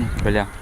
嗯，回亮。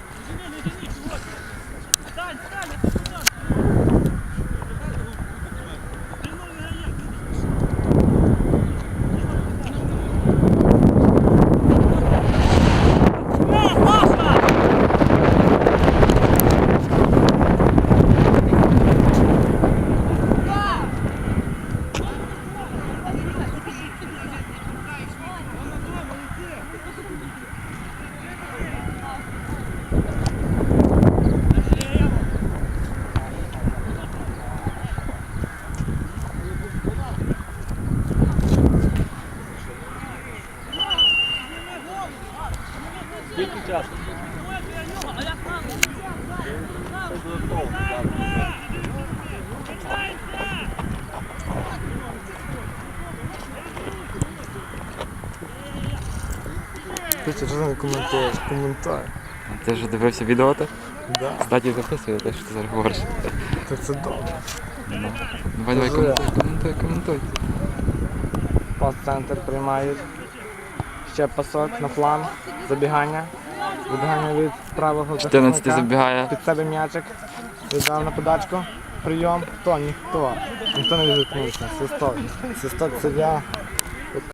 Петя, коментар. коментар. Ти ж дивився відео ти? Да. Статі записує те, що ти зараз говориш. Так це добре. Давай, давай, коментуй, коментуй, коментуй. Пас-центр приймають. Ще пасок на фланг. Забігання. Вибігання від правого 14 захисника. забігає. Під себе м'ячик. Віддав на подачку. Прийом. Хто? Ніхто. Ніхто не відгукнувся. Свисток. Свисток суддя.